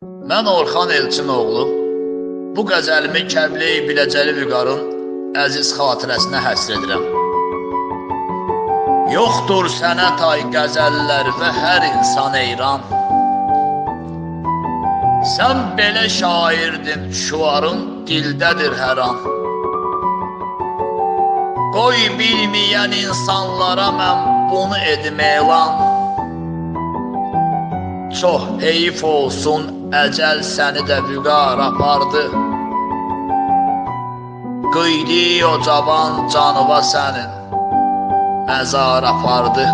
Mən Orxan Elçinoğlu bu qəzəlimi Kəblə-i Biləcəli Vüqarın əziz xatirəsinə həsr edirəm. Yoxdur sənə tay qəzəllər və hər insan eyran. Sən belə şairdin, şuarın dildədir hər an. Qoy bilməyən insanlara mən bunu edim elan. Çox heyif olsun, əcəl səni də vüqar apardı. Qıydı o cavan canıva sənin, məzar apardı.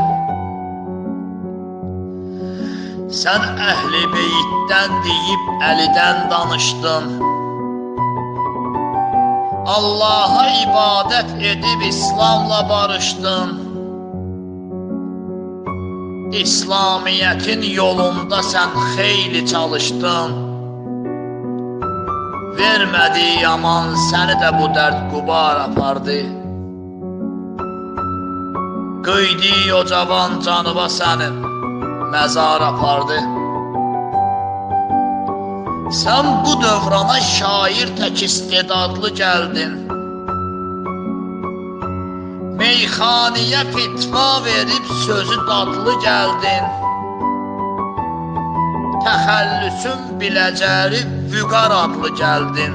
Sən əhli beyitdən deyib əlidən danışdın. Allaha ibadət edib İslamla barışdın. İslamiyyətin yolunda sən xeyli çalışdın. Vermədi yaman səni də bu dərd qubar apardı. Qıydı o cavan canıva sənin, məzar apardı. Sən bu dövrana şair tək istedadlı gəldin. Meyxaniyə fitva verib sözü dadlı gəldin. Təxəllüsün biləcəri vüqar adlı gəldin.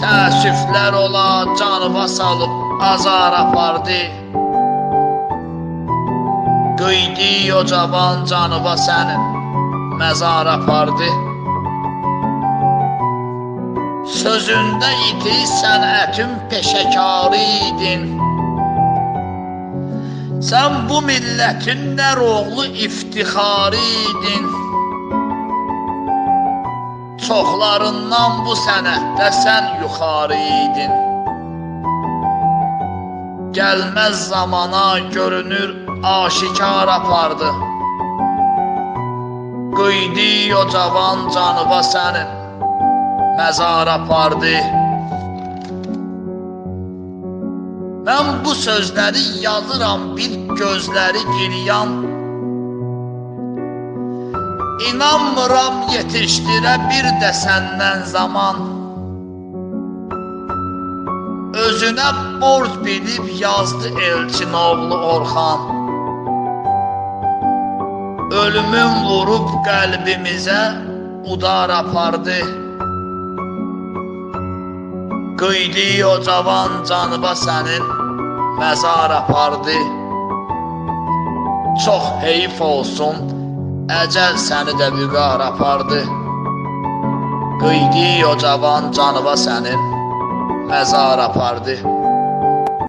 Təəssüflər ola canıva salıb azar apardı. Qıydı o cavan canıva sənin, məzar apardı. Sözündə iti sənətin peşəkarı idin. Sən bu millətin nər oğlu iftixarı idin. Çoxlarından bu sənətdə sən yuxarı idin. Gəlməz zamana görünür aşikar apardı. Qıydı o cavan canıva sənin mezara apardı. Ben bu sözleri yazıram bil gözleri giriyan. İnanmıram yetiştire bir de senden zaman. Özüne borç bilip yazdı Elçin oğlu Orhan. Ölümün vurup kalbimize udar apardı. Qıydı o cavan canıva sənin, məzar apardı. Çox heyif olsun, əcəl səni də vüqar apardı. Qıydı o cavan canıva sənin, məzar apardı.